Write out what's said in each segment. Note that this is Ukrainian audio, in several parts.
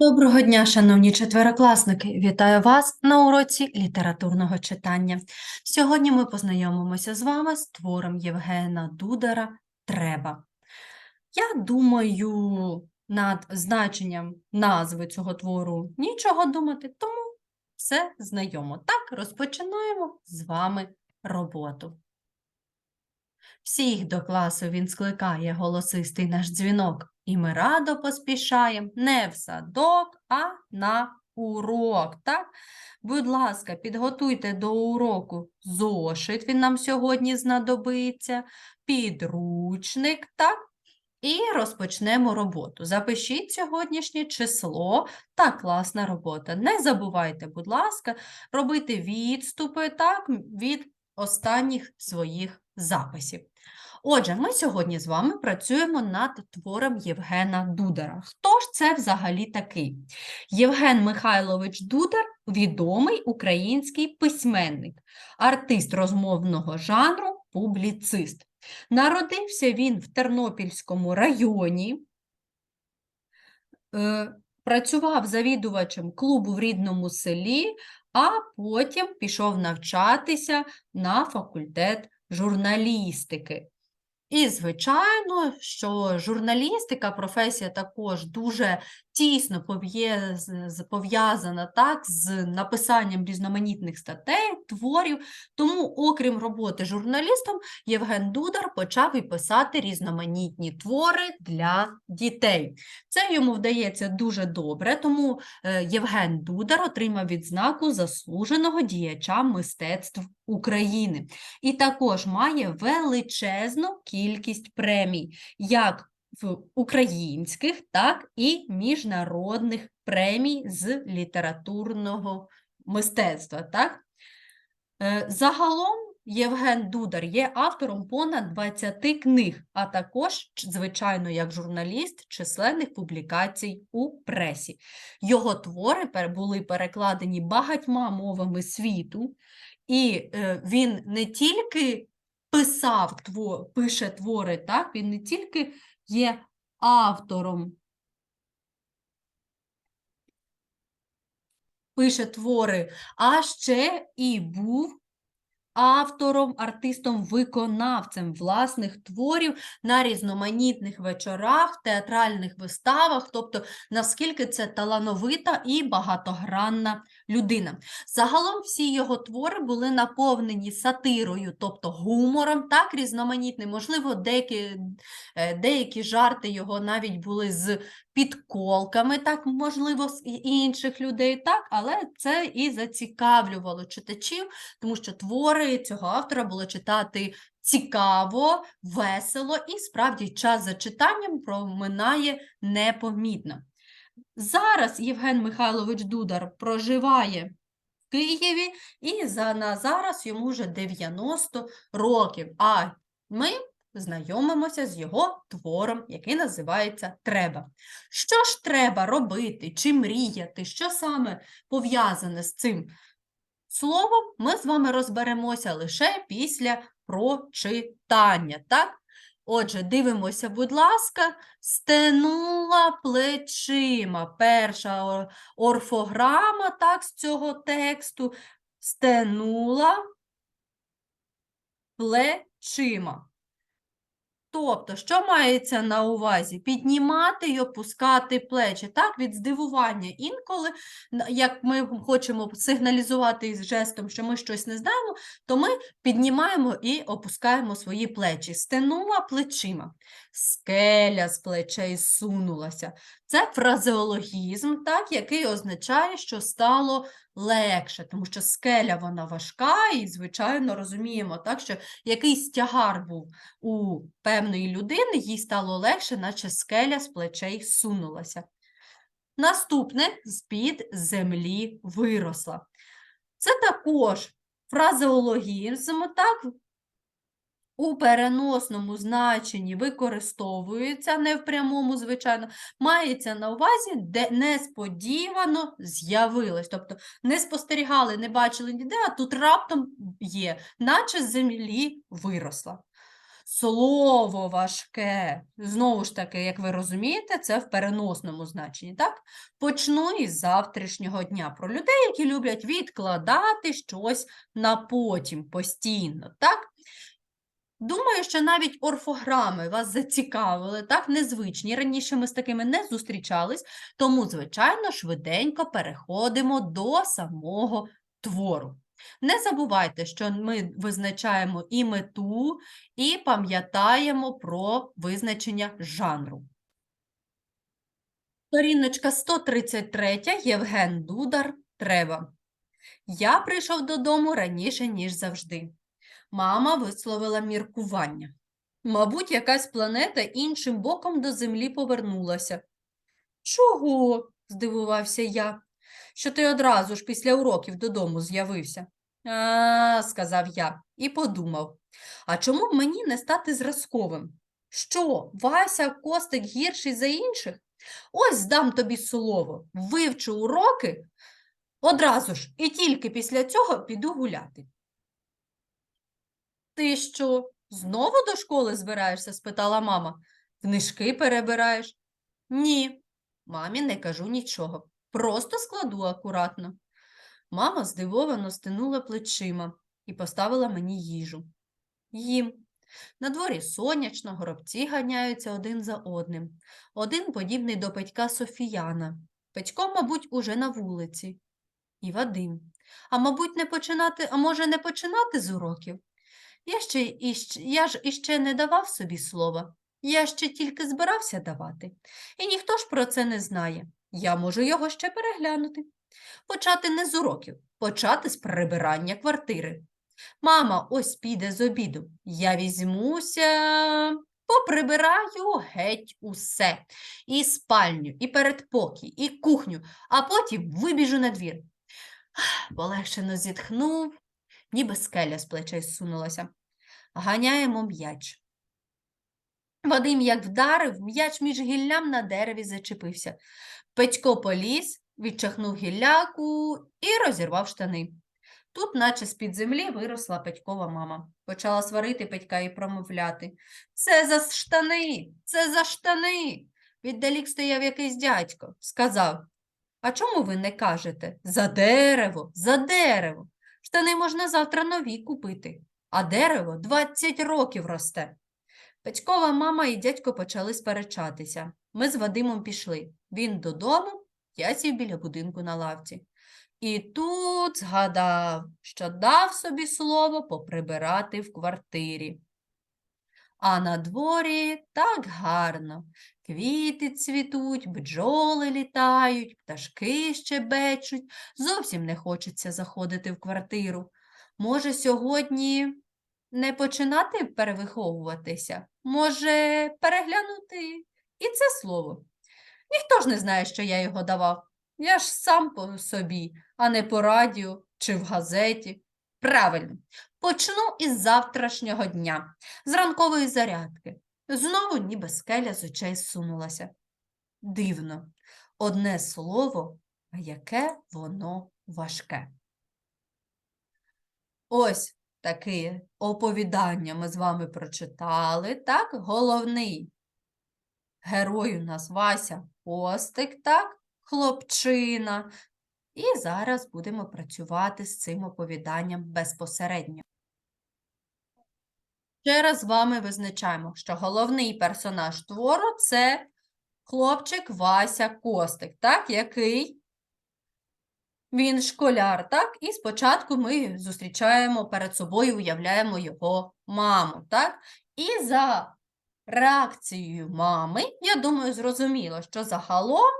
Доброго дня, шановні четверокласники! Вітаю вас на уроці літературного читання. Сьогодні ми познайомимося з вами з твором Євгена Дудара Треба. Я думаю, над значенням назви цього твору нічого думати, тому все знайомо. Так, розпочинаємо з вами роботу. Всіх до класу він скликає голосистий наш дзвінок, і ми радо поспішаємо не в садок, а на урок. Так? Будь ласка, підготуйте до уроку зошит, він нам сьогодні знадобиться, підручник, так? І розпочнемо роботу. Запишіть сьогоднішнє число та класна робота. Не забувайте, будь ласка, робити відступи так, від останніх своїх записів. Отже, ми сьогодні з вами працюємо над твором Євгена Дудера. Хто ж це взагалі такий? Євген Михайлович Дудар відомий український письменник, артист розмовного жанру, публіцист. Народився він в Тернопільському районі, е, працював завідувачем клубу в рідному селі, а потім пішов навчатися на факультет журналістики. І, звичайно, що журналістика, професія також дуже тісно пов'язана так, з написанням різноманітних статей, творів. Тому, окрім роботи журналістом, Євген Дудар почав і писати різноманітні твори для дітей. Це йому вдається дуже добре, тому е, Євген Дудар отримав відзнаку заслуженого діяча мистецтв України і також має величезну кількість премій, як українських, так і міжнародних премій з літературного мистецтва. Так? Е, Загалом Євген Дудар є автором понад 20 книг, а також, звичайно, як журналіст численних публікацій у пресі. Його твори були перекладені багатьма мовами світу, і е, він не тільки писав пише твори, так? він не тільки є автором, пише твори, а ще і був автором, артистом, виконавцем власних творів на різноманітних вечорах, театральних виставах, тобто наскільки це талановита і багатогранна людина. Загалом всі його твори були наповнені сатирою, тобто гумором, так різноманітним. Можливо, деякі, е, деякі жарти його навіть були з підколками, так, можливо, з інших людей, так, але це і зацікавлювало читачів, тому що твори цього автора було читати цікаво, весело, і справді час за читанням проминає непомітно. Зараз Євген Михайлович Дудар проживає в Києві, і за, на зараз йому вже 90 років. А ми знайомимося з його твором, який називається Треба. Що ж треба робити чи мріяти? Що саме пов'язане з цим словом, ми з вами розберемося лише після прочитання. Так? Отже, дивимося, будь ласка, стенула плечима. Перша орфограма так, з цього тексту. Стенула плечима. Тобто, що мається на увазі? Піднімати і опускати плечі, так, від здивування. Інколи, як ми хочемо сигналізувати із жестом, що ми щось не знаємо, то ми піднімаємо і опускаємо свої плечі. Стенула плечима, скеля з плечей сунулася. Це фразеологізм, так, який означає, що стало легше, тому що скеля вона важка, і, звичайно, розуміємо, так, що якийсь тягар був у певної людини, їй стало легше, наче скеля з плечей сунулася. Наступне з-під землі виросла. Це також фразеологізм, так, у переносному значенні використовується, не в прямому, звичайно, мається на увазі, де несподівано з'явилось. Тобто не спостерігали, не бачили ніде, а тут раптом є, наче з землі виросла. Слово важке. Знову ж таки, як ви розумієте, це в переносному значенні. Так? Почну із завтрашнього дня. Про людей, які люблять відкладати щось на потім постійно. Так? Думаю, що навіть орфограми вас зацікавили, так, незвичні. Раніше ми з такими не зустрічались, тому, звичайно, швиденько переходимо до самого твору. Не забувайте, що ми визначаємо і мету, і пам'ятаємо про визначення жанру. Сторіночка 133, Євген Дудар, Треба. Я прийшов додому раніше, ніж завжди. Мама висловила міркування. Мабуть, якась планета іншим боком до Землі повернулася. Чого? здивувався я, що ти одразу ж після уроків додому з'явився. А, сказав я і подумав, а чому б мені не стати зразковим? Що, Вася Костик гірший за інших? Ось здам тобі слово, вивчу уроки одразу ж, і тільки після цього піду гуляти. Ти що, знову до школи збираєшся? спитала мама. Книжки перебираєш? Ні, мамі не кажу нічого. Просто складу акуратно. Мама здивовано стинула плечима і поставила мені їжу. Їм. На дворі сонячно, горобці ганяються один за одним. Один подібний до Петька Софіяна. Петько, мабуть, уже на вулиці. І Вадим. А мабуть, не починати, а може, не починати з уроків? Я, ще, іще, я ж іще не давав собі слова. Я ще тільки збирався давати. І ніхто ж про це не знає. Я можу його ще переглянути. Почати не з уроків, почати з прибирання квартири. Мама ось піде з обіду. Я візьмуся, поприбираю геть усе. І спальню, і передпокій, і кухню, а потім вибіжу на двір. Полегшено зітхнув, ніби скеля з плечей зсунулася. Ганяємо м'яч. Вадим як вдарив, м'яч між гіллям на дереві зачепився. Петько поліз, відчахнув гілляку і розірвав штани. Тут, наче з-під землі, виросла Петькова мама. Почала сварити Петька і промовляти. Це за штани, це за штани. Віддалік стояв якийсь дядько. Сказав, а чому ви не кажете? За дерево, за дерево. Штани можна завтра нові купити, а дерево 20 років росте. Петькова мама і дядько почали сперечатися. Ми з Вадимом пішли. Він додому, я сів біля будинку на лавці. І тут згадав, що дав собі слово поприбирати в квартирі. А на дворі так гарно. Квіти цвітуть, бджоли літають, пташки щебечуть. Зовсім не хочеться заходити в квартиру. Може, сьогодні не починати перевиховуватися? Може, переглянути і це слово? Ніхто ж не знає, що я його давав. Я ж сам по собі, а не по радіо чи в газеті. Правильно, почну із завтрашнього дня, з ранкової зарядки. Знову ніби скеля з очей зсунулася. Дивно, одне слово, а яке воно важке. Ось таке оповідання ми з вами прочитали, так? Головний герой у нас Вася Костик, так? Хлопчина. І зараз будемо працювати з цим оповіданням безпосередньо. Ще раз з вами визначаємо, що головний персонаж твору це хлопчик Вася Костик, так, який він школяр, так? І спочатку ми зустрічаємо перед собою, уявляємо його маму, так? І за реакцією мами, я думаю, зрозуміло, що загалом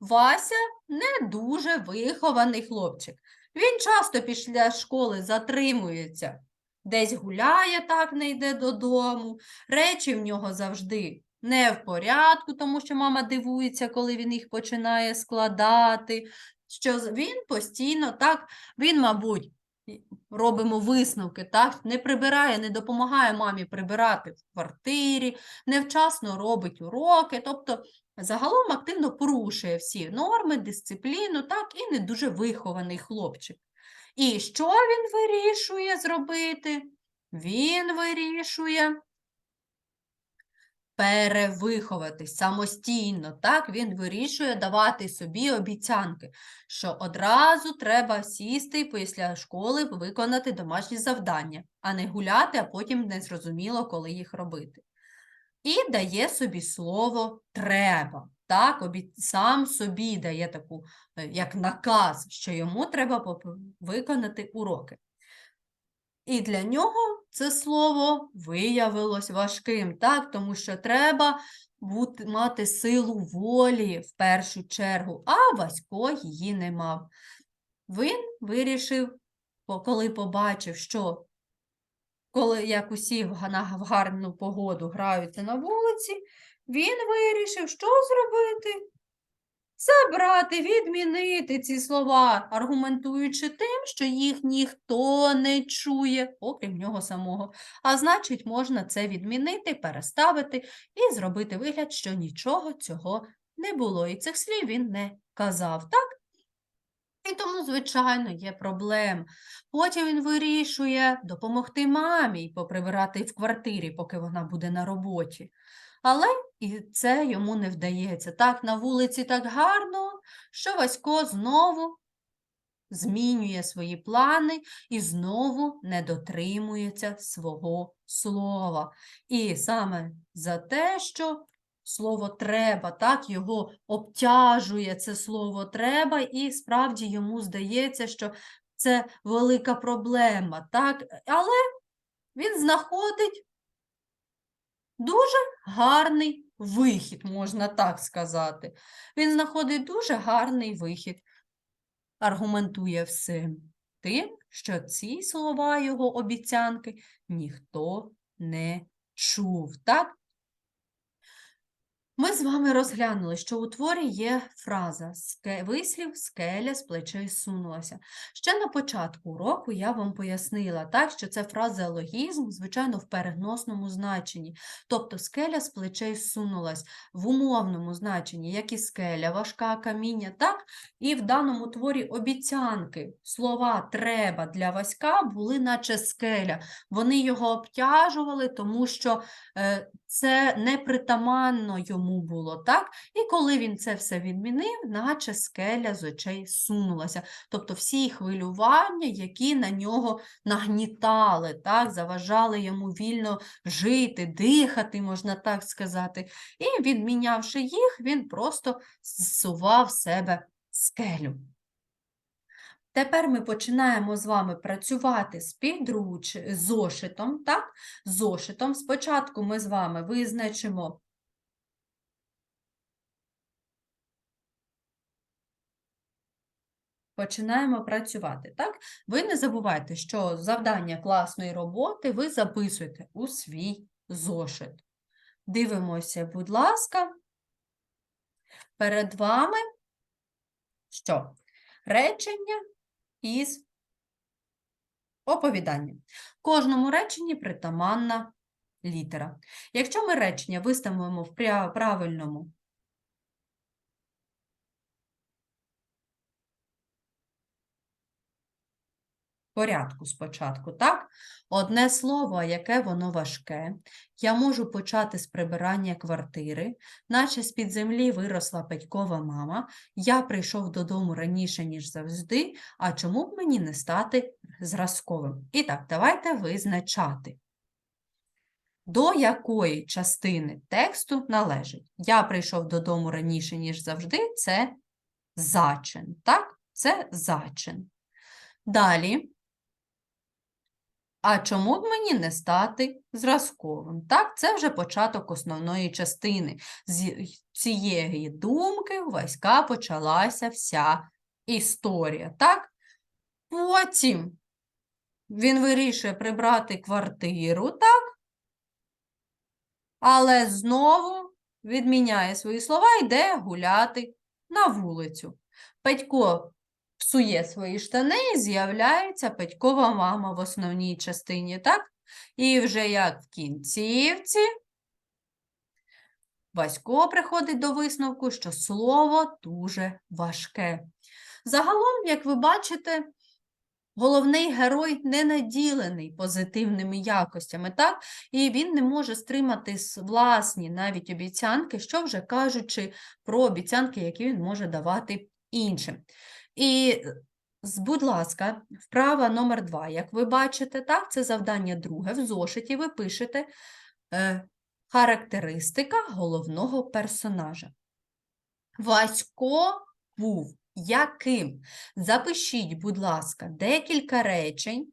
Вася не дуже вихований хлопчик. Він часто після школи затримується, десь гуляє, так не йде додому. Речі в нього завжди не в порядку, тому що мама дивується, коли він їх починає складати. Що він постійно так, він, мабуть, робимо висновки, так, не прибирає, не допомагає мамі прибирати в квартирі, невчасно робить уроки, тобто загалом активно порушує всі норми, дисципліну, так, і не дуже вихований хлопчик. І що він вирішує зробити? Він вирішує перевиховатись самостійно. Так, він вирішує давати собі обіцянки, що одразу треба сісти після школи виконати домашні завдання, а не гуляти, а потім не зрозуміло, коли їх робити. І дає собі слово треба. Так, обі... сам собі дає таку, е, як наказ, що йому треба виконати уроки. І для нього це слово виявилось важким, так? тому що треба бути, мати силу волі в першу чергу, а Васько її не мав. Він вирішив, коли побачив, що коли як усі в гарну погоду граються на вулиці, він вирішив, що зробити? Забрати, відмінити ці слова, аргументуючи тим, що їх ніхто не чує, окрім нього самого. А значить, можна це відмінити, переставити і зробити вигляд, що нічого цього не було. І цих слів він не казав, так? І тому, звичайно, є проблем. Потім він вирішує допомогти мамі поприбирати в квартирі, поки вона буде на роботі. Але і це йому не вдається. Так, на вулиці так гарно, що Васько знову змінює свої плани і знову не дотримується свого слова. І саме за те, що слово треба, так, його обтяжує це слово треба, і справді йому здається, що це велика проблема, так, але він знаходить дуже гарний вихід, можна так сказати. Він знаходить дуже гарний вихід, аргументує всім тим, що ці слова його обіцянки ніхто не чув. Так? Ми з вами розглянули, що у творі є фраза вислів скеля з плечей сунулася. Ще на початку уроку я вам пояснила, так, що це фразеологізм, звичайно, в переносному значенні. Тобто скеля з плечей сунулась в умовному значенні, як і скеля, важка каміння, так? І в даному творі обіцянки, слова треба для Васька були наче скеля. Вони його обтяжували, тому що е, це непритаманно йому було, так? І коли він це все відмінив, наче скеля з очей сунулася. Тобто всі хвилювання, які на нього нагнітали, так? заважали йому вільно жити, дихати, можна так сказати. І відмінявши їх, він просто зсував себе скелю. Тепер ми починаємо з вами працювати з підруч... зошитом, так? Зошитом. Спочатку ми з вами визначимо Починаємо працювати, так? Ви не забувайте, що завдання класної роботи ви записуєте у свій зошит. Дивимося, будь ласка, перед вами що? Речення із оповіданням. Кожному реченні притаманна літера. Якщо ми речення виставимо в правильному порядку спочатку, так? Одне слово, яке воно важке. Я можу почати з прибирання квартири, наче з-під землі виросла Петькова мама. Я прийшов додому раніше, ніж завжди, а чому б мені не стати зразковим? І так, давайте визначати. До якої частини тексту належить? Я прийшов додому раніше, ніж завжди, це зачин, так? Це зачин. Далі. А чому б мені не стати зразковим? Так, це вже початок основної частини. З цієї думки у Васька почалася вся історія. Так? Потім він вирішує прибрати квартиру, так? Але знову відміняє свої слова йде гуляти на вулицю. Петько псує свої штани і з'являється Петькова мама в основній частині, так? І вже як в кінцівці Васько приходить до висновку, що слово дуже важке. Загалом, як ви бачите, Головний герой не наділений позитивними якостями, так? І він не може стримати власні навіть обіцянки, що вже кажучи про обіцянки, які він може давати іншим. І, е, будь ласка, вправа номер два. Як ви бачите, так, це завдання друге. В зошиті ви пишете е, характеристика головного персонажа. Васько був яким? Запишіть, будь ласка, декілька речень.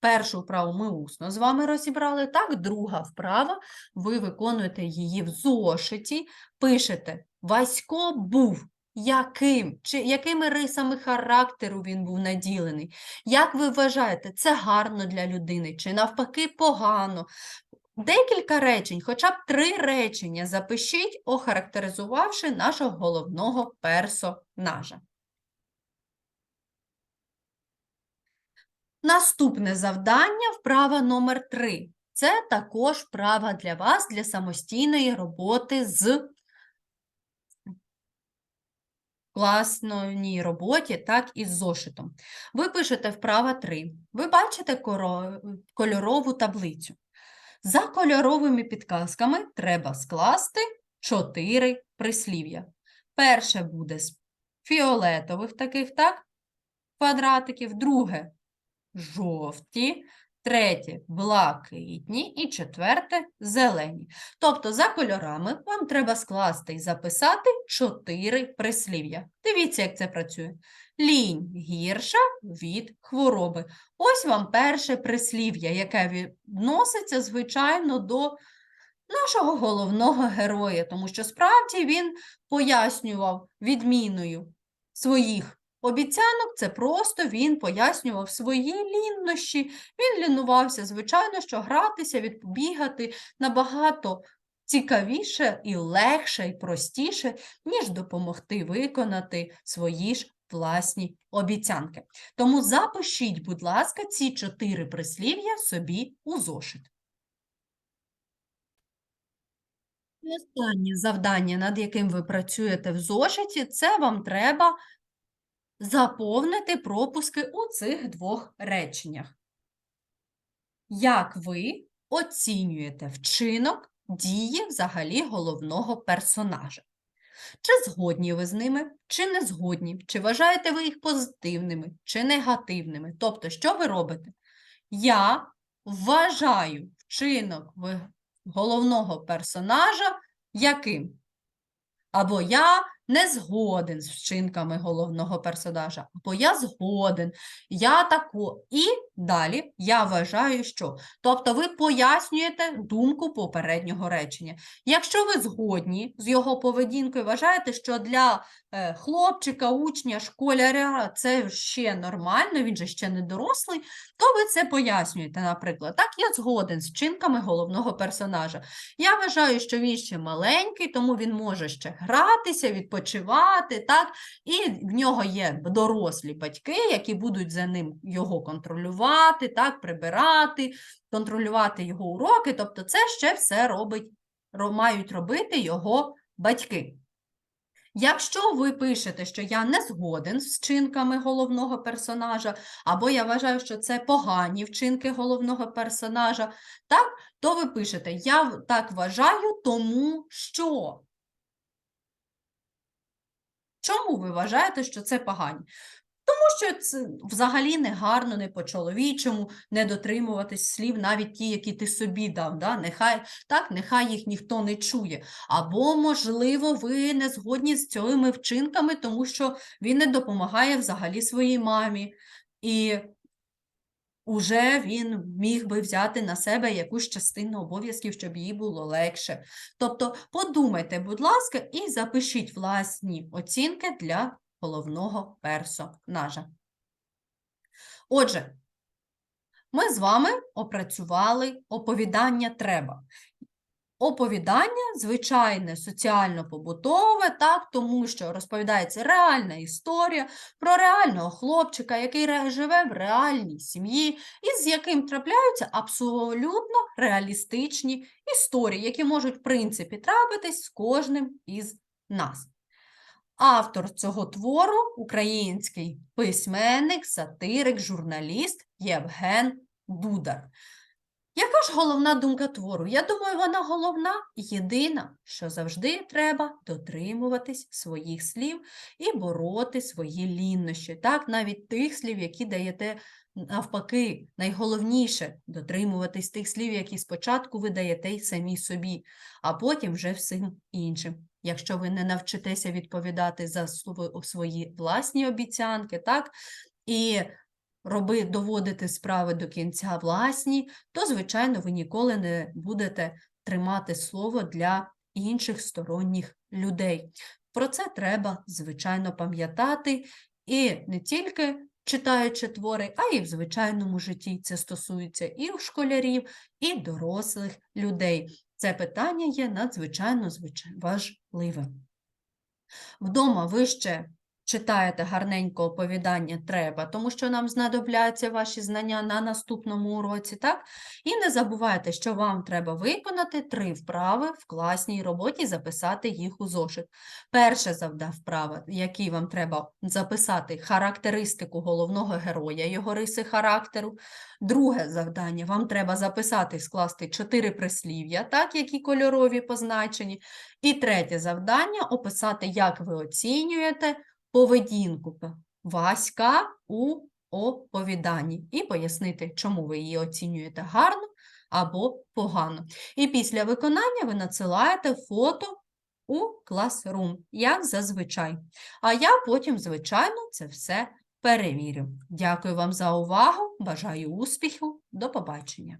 Першу вправу ми усно з вами розібрали, так, друга вправа, ви виконуєте її в зошиті, пишете Васько був яким? Чи якими рисами характеру він був наділений? Як ви вважаєте, це гарно для людини, чи навпаки погано? Декілька речень, хоча б три речення запишіть, охарактеризувавши нашого головного персонажа. Наступне завдання вправа номер 3. Це також вправа для вас для самостійної роботи з класній роботі, так і з зошитом. Ви пишете вправа 3. Ви бачите кольорову таблицю. За кольоровими підказками треба скласти 4 прислів'я. Перше буде з фіолетових таких, так? Квадратиків, друге жовті, третє блакитні і четверте зелені. Тобто за кольорами вам треба скласти і записати чотири прислів'я. Дивіться, як це працює. Лінь гірша від хвороби. Ось вам перше прислів'я, яке відноситься, звичайно, до нашого головного героя, тому що справді він пояснював відміною своїх Обіцянок це просто він пояснював свої ліннощі. Він лінувався, звичайно, що гратися, відбігати набагато цікавіше і легше, і простіше, ніж допомогти виконати свої ж власні обіцянки. Тому запишіть, будь ласка, ці чотири прислів'я собі у зошит. Останнє завдання, над яким ви працюєте в зошиті, це вам треба заповнити пропуски у цих двох реченнях. Як ви оцінюєте вчинок дії взагалі головного персонажа? Чи згодні ви з ними, чи не згодні? Чи вважаєте ви їх позитивними, чи негативними? Тобто, що ви робите? Я вважаю вчинок головного персонажа яким? Або я не згоден з вчинками головного персонажа, або я згоден, я тако. І далі я вважаю, що. Тобто ви пояснюєте думку попереднього речення. Якщо ви згодні з його поведінкою, вважаєте, що для хлопчика, учня, школяря це ще нормально, він же ще не дорослий, то ви це пояснюєте, наприклад. Так, я згоден з вчинками головного персонажа. Я вважаю, що він ще маленький, тому він може ще гратися, відпочивати, так? І в нього є дорослі батьки, які будуть за ним його контролювати, так, прибирати, контролювати його уроки. Тобто, це ще все робить, ро- мають робити його батьки. Якщо ви пишете, що я не згоден з вчинками головного персонажа, або я вважаю, що це погані вчинки головного персонажа, так, то ви пишете Я так вважаю, тому що. Чому ви вважаєте, що це погані? Тому що це взагалі не гарно, не по-чоловічому, не дотримуватись слів, навіть ті, які ти собі дав. Да? Нехай, так, нехай їх ніхто не чує. Або, можливо, ви не згодні з цими вчинками, тому що він не допомагає взагалі своїй мамі. І уже він міг би взяти на себе якусь частину обов'язків, щоб їй було легше. Тобто подумайте, будь ласка, і запишіть власні оцінки для головного персонажа. Отже, ми з вами опрацювали оповідання треба. Оповідання звичайне, соціально-побутове, так, тому що розповідається реальна історія про реального хлопчика, який живе в реальній сім'ї, і з яким трапляються абсолютно реалістичні історії, які можуть, в принципі, трапитись з кожним із нас. Автор цього твору український письменник, сатирик, журналіст Євген Дудар. Яка ж головна думка твору? Я думаю, вона головна єдина, що завжди треба дотримуватись своїх слів і бороти свої ліннощі. Так, навіть тих слів, які даєте навпаки, найголовніше дотримуватись тих слів, які спочатку ви даєте й самі собі, а потім вже всім іншим. Якщо ви не навчитеся відповідати за сво- свої власні обіцянки, так, і роби, доводити справи до кінця власні, то, звичайно, ви ніколи не будете тримати слово для інших сторонніх людей. Про це треба, звичайно, пам'ятати і не тільки читаючи твори, а й в звичайному житті. Це стосується і школярів, і дорослих людей. Це питання є надзвичайно звичай- важливим. Вдома ви ще читаєте гарненько оповідання треба, тому що нам знадобляться ваші знання на наступному уроці, так? І не забувайте, що вам треба виконати три вправи в класній роботі, записати їх у зошит. Перше завдання вправа, який вам треба записати характеристику головного героя, його риси характеру. Друге завдання, вам треба записати і скласти чотири прислів'я, так, які кольорові позначені. І третє завдання описати, як ви оцінюєте поведінку Васька у оповіданні і пояснити, чому ви її оцінюєте гарно або погано. І після виконання ви надсилаєте фото у Classroom, як зазвичай. А я потім, звичайно, це все перевірю. Дякую вам за увагу, бажаю успіху, до побачення.